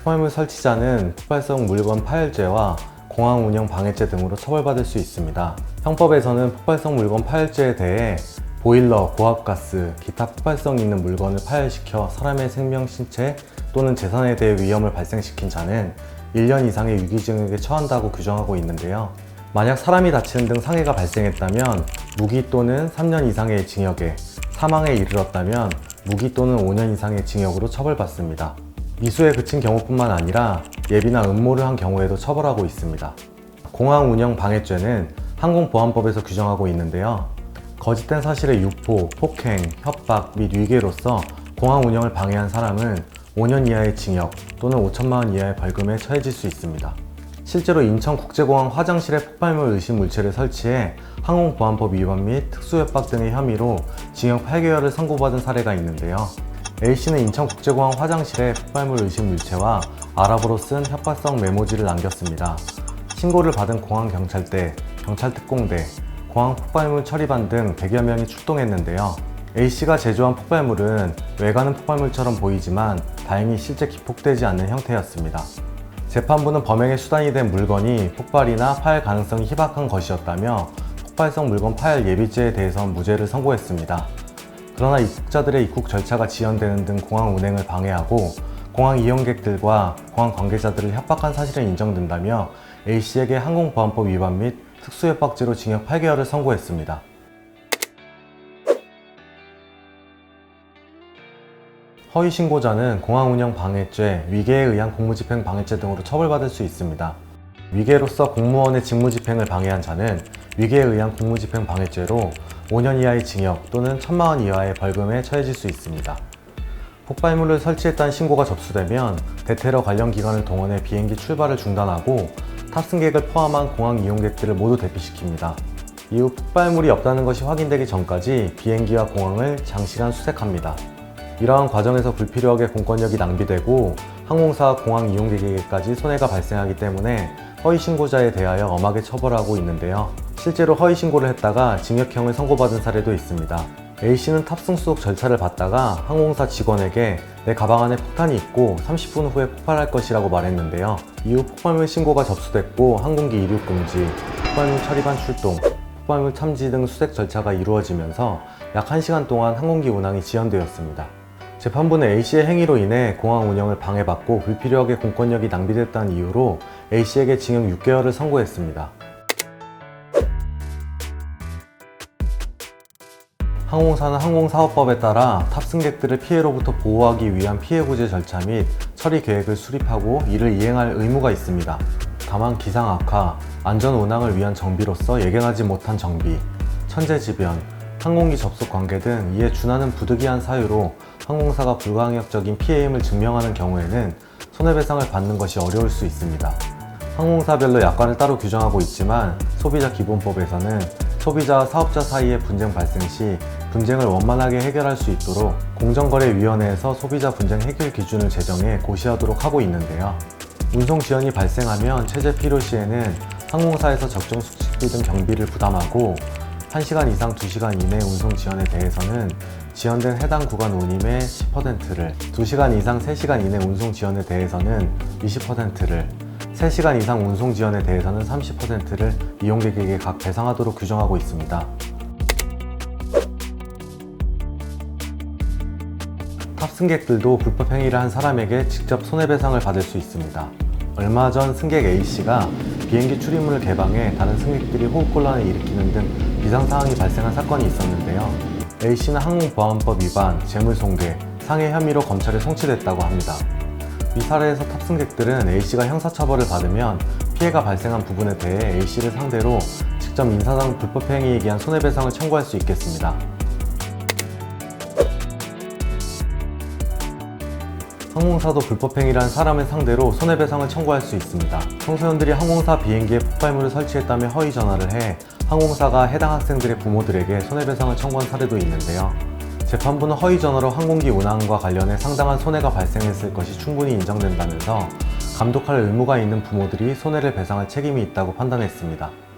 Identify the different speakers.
Speaker 1: 폭발물 설치자는 폭발성 물건 파열죄와 공항 운영 방해죄 등으로 처벌받을 수 있습니다. 형법에서는 폭발성 물건 파열죄에 대해 보일러, 고압가스, 기타 폭발성 있는 물건을 파열시켜 사람의 생명, 신체 또는 재산에 대해 위험을 발생시킨 자는 1년 이상의 유기징역에 처한다고 규정하고 있는데요. 만약 사람이 다치는 등 상해가 발생했다면 무기 또는 3년 이상의 징역에 사망에 이르렀다면 무기 또는 5년 이상의 징역으로 처벌받습니다. 미수에 그친 경우뿐만 아니라 예비나 음모를 한 경우에도 처벌하고 있습니다. 공항 운영 방해죄는 항공보안법에서 규정하고 있는데요. 거짓된 사실의 유포, 폭행, 협박 및 위계로서 공항 운영을 방해한 사람은 5년 이하의 징역 또는 5천만 원 이하의 벌금에 처해질 수 있습니다. 실제로 인천국제공항 화장실에 폭발물 의심 물체를 설치해 항공보안법 위반 및 특수협박 등의 혐의로 징역 8개월을 선고받은 사례가 있는데요. A씨는 인천국제공항 화장실에 폭발물 의심 물체와 아랍어로 쓴 협박성 메모지를 남겼습니다. 신고를 받은 공항경찰대, 경찰특공대, 공항 폭발물 처리반 등 100여 명이 출동했는데요. A씨가 제조한 폭발물은 외관은 폭발물처럼 보이지만 다행히 실제 기폭되지 않는 형태였습니다. 재판부는 범행의 수단이 된 물건이 폭발이나 파열 가능성이 희박한 것이었다며 폭발성 물건 파열 예비죄에 대해선 무죄를 선고했습니다. 그러나 입국자들의 입국 절차가 지연되는 등 공항 운행을 방해하고 공항 이용객들과 공항 관계자들을 협박한 사실은 인정된다며 A씨에게 항공보안법 위반 및 특수협박죄로 징역 8개월을 선고했습니다. 허위 신고자는 공항 운영 방해죄, 위계에 의한 공무집행 방해죄 등으로 처벌받을 수 있습니다. 위계로서 공무원의 직무집행을 방해한 자는 위계에 의한 공무집행 방해죄로 5년 이하의 징역 또는 1천만 원 이하의 벌금에 처해질 수 있습니다. 폭발물을 설치했다는 신고가 접수되면 대테러 관련 기관을 동원해 비행기 출발을 중단하고 탑승객을 포함한 공항 이용객들을 모두 대피시킵니다. 이후 폭발물이 없다는 것이 확인되기 전까지 비행기와 공항을 장시간 수색합니다. 이러한 과정에서 불필요하게 공권력이 낭비되고 항공사와 공항 이용객에게까지 손해가 발생하기 때문에 허위 신고자에 대하여 엄하게 처벌하고 있는데요. 실제로 허위 신고를 했다가 징역형을 선고받은 사례도 있습니다. A씨는 탑승 수속 절차를 받다가 항공사 직원에게 내 가방 안에 폭탄이 있고 30분 후에 폭발할 것이라고 말했는데요. 이후 폭발물 신고가 접수됐고 항공기 이륙 금지, 폭발물 처리반 출동, 폭발물 탐지 등 수색 절차가 이루어지면서 약 1시간 동안 항공기 운항이 지연되었습니다. 재판부는 A씨의 행위로 인해 공항 운영을 방해받고 불필요하게 공권력이 낭비됐다는 이유로 A씨에게 징역 6개월을 선고했습니다. 항공사는 항공사업법에 따라 탑승객들을 피해로부터 보호하기 위한 피해 구제 절차 및 처리 계획을 수립하고 이를 이행할 의무가 있습니다. 다만 기상 악화, 안전 운항을 위한 정비로서 예견하지 못한 정비, 천재지변, 항공기 접속 관계 등 이에 준하는 부득이한 사유로 항공사가 불가항력적인 피해임을 증명하는 경우에는 손해배상을 받는 것이 어려울 수 있습니다. 항공사별로 약관을 따로 규정하고 있지만 소비자 기본법에서는 소비자와 사업자 사이의 분쟁 발생 시 분쟁을 원만하게 해결할 수 있도록 공정거래위원회에서 소비자 분쟁 해결 기준을 제정해 고시하도록 하고 있는데요. 운송 지연이 발생하면 체제 필요 시에는 항공사에서 적정 숙식비 등 경비를 부담하고 1시간 이상 2시간 이내 운송 지연에 대해서는 지연된 해당 구간 운임의 10%를, 2시간 이상 3시간 이내 운송 지연에 대해서는 20%를, 3시간 이상 운송 지연에 대해서는 30%를 이용객에게 각 배상하도록 규정하고 있습니다. 탑승객들도 불법 행위를 한 사람에게 직접 손해배상을 받을 수 있습니다. 얼마 전 승객 A씨가 비행기 출입문을 개방해 다른 승객들이 호흡곤란을 일으키는 등 비상사항이 발생한 사건이 있었는데요. A씨는 항공보안법 위반, 재물손괴, 상해 혐의로 검찰에 송치됐다고 합니다. 이 사례에서 탑승객들은 A씨가 형사처벌을 받으면 피해가 발생한 부분에 대해 A씨를 상대로 직접 민사상 불법행위에 의한 손해배상을 청구할 수 있겠습니다. 항공사도 불법행위를 한 사람을 상대로 손해배상을 청구할 수 있습니다. 청소년들이 항공사 비행기에 폭발물을 설치했다며 허위 전화를 해 항공사가 해당 학생들의 부모들에게 손해배상을 청구한 사례도 있는데요. 재판부는 허위 전화로 항공기 운항과 관련해 상당한 손해가 발생했을 것이 충분히 인정된다면서 감독할 의무가 있는 부모들이 손해를 배상할 책임이 있다고 판단했습니다.